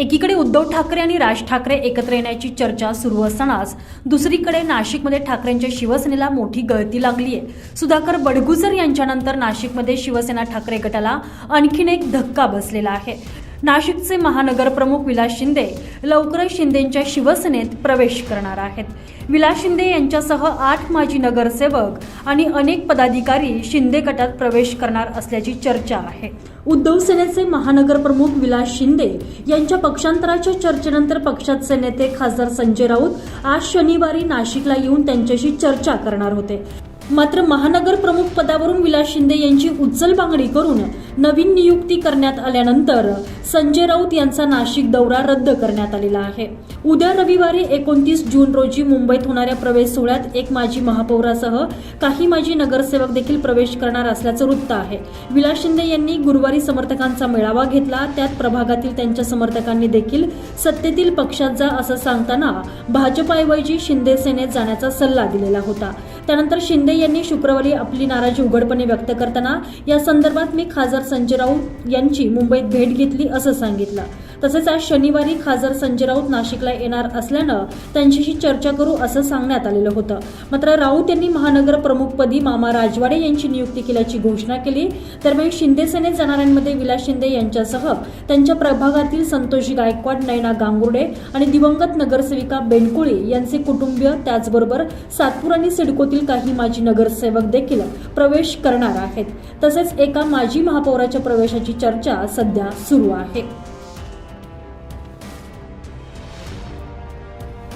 एकीकडे उद्धव ठाकरे आणि राज ठाकरे एकत्र येण्याची चर्चा सुरू असतानाच दुसरीकडे नाशिकमध्ये ठाकरेंच्या शिवसेनेला मोठी गळती लागली आहे सुधाकर बडगुजर यांच्यानंतर नाशिकमध्ये शिवसेना ठाकरे गटाला आणखीन एक धक्का बसलेला आहे. नाशिकचे महानगर प्रमुख विलास शिंदे लवकरच शिंदेंच्या शिवसेनेत प्रवेश करणार आहेत. विलास शिंदे यांच्यासह आठ माजी नगरसेवक आणि अनेक पदाधिकारी शिंदे गटात प्रवेश करणार असल्याची चर्चा आहे. उद्धव सेनेचे महानगर प्रमुख विलास शिंदे यांच्या पक्षांतराच्या चर्चेनंतर पक्षाचे नेते खासदार संजय राऊत आज शनिवारी नाशिकला येऊन त्यांच्याशी चर्चा करणार होते. मात्र महानगर प्रमुख पदावरून विलास शिंदे यांची उचलबांगडी करून नवीन नियुक्ती करण्यात आल्यानंतर संजय राऊत यांचा नाशिक दौरा रद्द करण्यात आलेला आहे. उद्या रविवारी एकोणतीस जून रोजी मुंबईत होणाऱ्या प्रवेश सोहळ्यात एक माजी महापौरासह काही माजी नगरसेवक देखील प्रवेश करणार असल्याचं वृत्त आहे. विलास शिंदे यांनी गुरुवारी समर्थकांचा मेळावा घेतला. त्यात प्रभागातील त्यांच्या समर्थकांनी देखील सत्तेतील पक्षात जा असं सांगताना भाजपाऐवजी शिंदे सेनेत जाण्याचा सल्ला दिलेला होता. त्यानंतर शिंदे यांनी शुक्रवारी आपली नाराजी उघडपणे व्यक्त करताना या संदर्भात मी खासदार संजय राऊत यांची मुंबईत भेट घेतली असं सांगितलं. तसेच आज शनिवारी खासदार संजय राऊत नाशिकला येणार असल्यानं त्यांच्याशी चर्चा करू असं सांगण्यात आलेलं होतं. मात्र राऊत यांनी महानगर प्रमुखपदी मामा राजवाडे यांची नियुक्ती केल्याची घोषणा केली. दरम्यान शिंदे सेनेत जाणाऱ्यांमध्ये विलास शिंदे यांच्यासह त्यांच्या प्रभागातील संतोषी गायकवाड नयना गांगुर्डे आणि दिवंगत नगरसेविका बेंडकुळे यांचे कुटुंबीय त्याचबरोबर सातपूर आणि सिडकोतील काही माजी नगरसेवक देखील प्रवेश करणार आहेत. तसेच एका माजी महापौराच्या प्रवेशाची चर्चा सध्या सुरू आहे.